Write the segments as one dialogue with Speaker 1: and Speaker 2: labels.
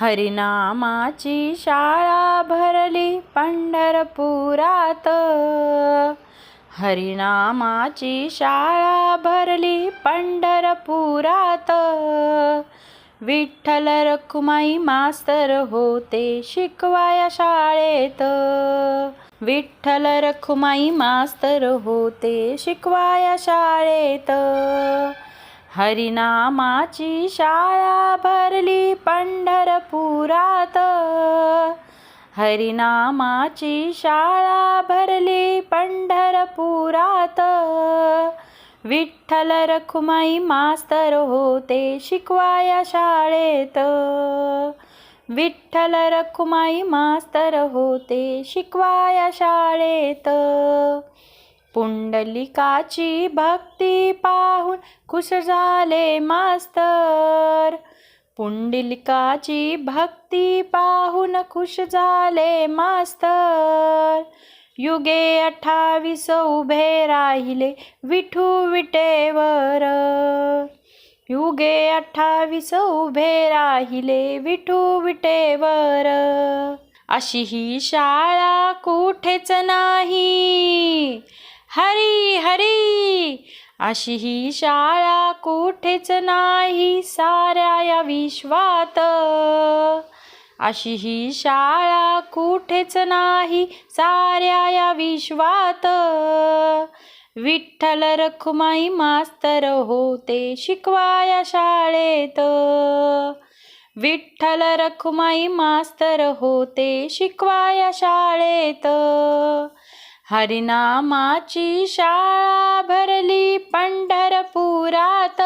Speaker 1: हरिनामाची शाळा भरली पंढरपुरात. हरिनामाची शाळा भरली पंढरपुरात. विठ्ठल रखुमाई मास्तर होते शिकवाया शाळेत. विठ्ठल रखुमाई मास्तर होते शिकवाया शाळेत. हरिनामाची शाळा भरली पंढरपुरात. हरिनामाची शाळा भरली पंढरपुरात. विठ्ठल रखुमाई मास्तर होते शिकवाया शाळेत. विठ्ठल रखुमाई मास्तर होते शिकवाया शाळेत. पुंडलिकाची भक्ती पाहून खुश झाले मास्तर. पुंडलिकाची भक्ती पाहून खुश झाले मास्तर. युगे अठ्ठावीस उभे राहिले विठू विटेवर. युगे अठ्ठावीस उभे राहिले विठू विटेवर. अशी ही शाळा कुठेच नाही. हरी हरी. अशी ही शाळा कुठेच नाही साऱ्या या विश्वात. अशी ही शाळा कुठेच नाही साऱ्या या विश्वात. विठ्ठल रखुमाई मास्तर होते शिकवाया शाळेत. विठ्ठल रखुमाई मास्तर होते शिकवाया शाळेत. हरिनामाची शाळा भरली पंढरपुरात.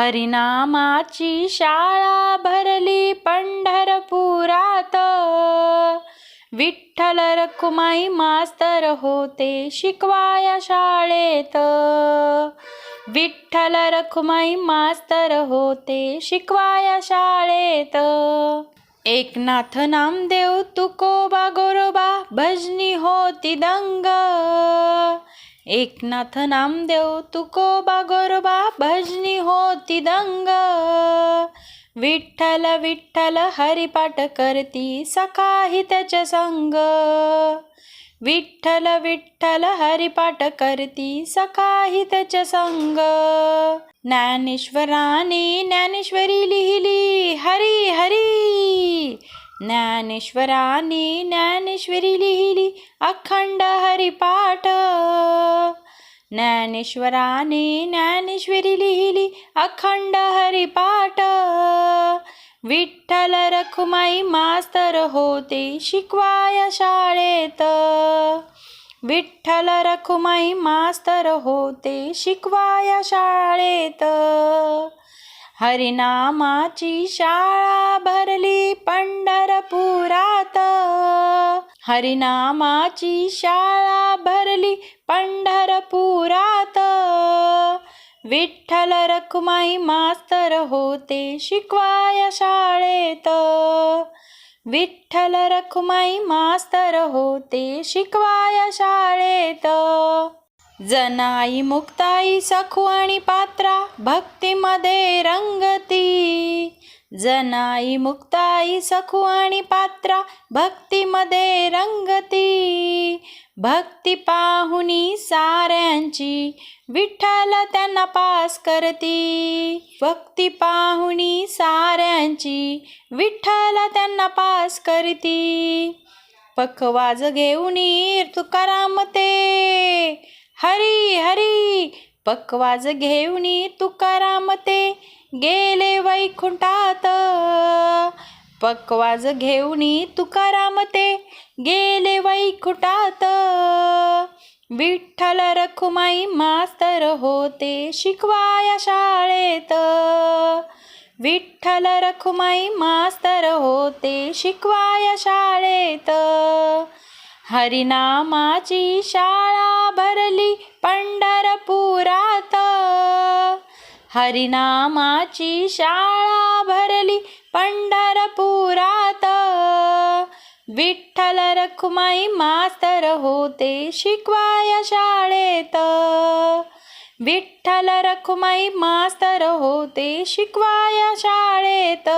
Speaker 1: हरिनामाची शाळा भरली पंढरपुरात. विठ्ठल रखुमाई मास्तर होते शिकवाया शाळेत. विठ्ठल रखुमाई मास्तर होते शिकवाया शाळेत. एकनाथ नामदेव तुकोबा गोरोबा भजनी होती दंग एकनाथ नामदेव तुकोबा गोरोबा भजनी होती दंग विठ्ठल विठ्ठल हरिपाठ करती सखाही त्याच्या संग। विठ्ठल विठ्ठल हरिपाठ करती सखाही त्याच्या संग. ज्ञानेश्वराने ज्ञानेश्वरी लिहिली हरी हरी. ज्ञानेश्वराने ज्ञानेश्वरी लिहिली अखंड हरिपाठ. ज्ञानेश्वराने ज्ञानेश्वरी लिहिली अखंड हरिपाठ. विठ्ठल रखुमाई मास्तर होते शिकवाया शाळेत. विठ्ठल रखुमाई मास्तर होते शिकवाया शाळेत. हरिनामाची शाळा भरली पंढरपुरात. हरिनामाची शाळा भरली पंढरपुरात. विठ्ठल रखुमाई मास्तर होते शिकवाया शाळेत. विठ्ठल रखुमाई मास्तर होते शिकवाया शाळेत. जनाई मुक्ताई सखू आणि पात्रा भक्तीमध्ये रंगती. जनाई मुक्ताई सखू आणि पात्रा भक्तीमध्ये रंगती. भक्ती पाहुनी साऱ्यांची विठ्ठल त्यांना पास करती. भक्ती पाहुनी साऱ्यांची विठ्ठल त्यांना पास करती. पखवाज घेऊन तुकाराम ते. हरी हरी पकवाज घेऊन तुकाराम ते. गेले वैकुंठात. पकवाज घेऊन तुकाराम ते. गेले वैकुंठात. विठ्ठल रखुमाई मास्तर होते शिकवाया शाळेत. विठ्ठल रखुमाई मास्तर होते शिकवाया शाळेत. हरिनामाची शाळा भरली पंढरपुरात. हरिनामाची शाळा भरली पंढरपुरात. विठ्ठल रखुमाई मास्तर होते शिकवाया शाळेत. विठ्ठल रखुमाई मास्तर होते शिकवाया शाळेत.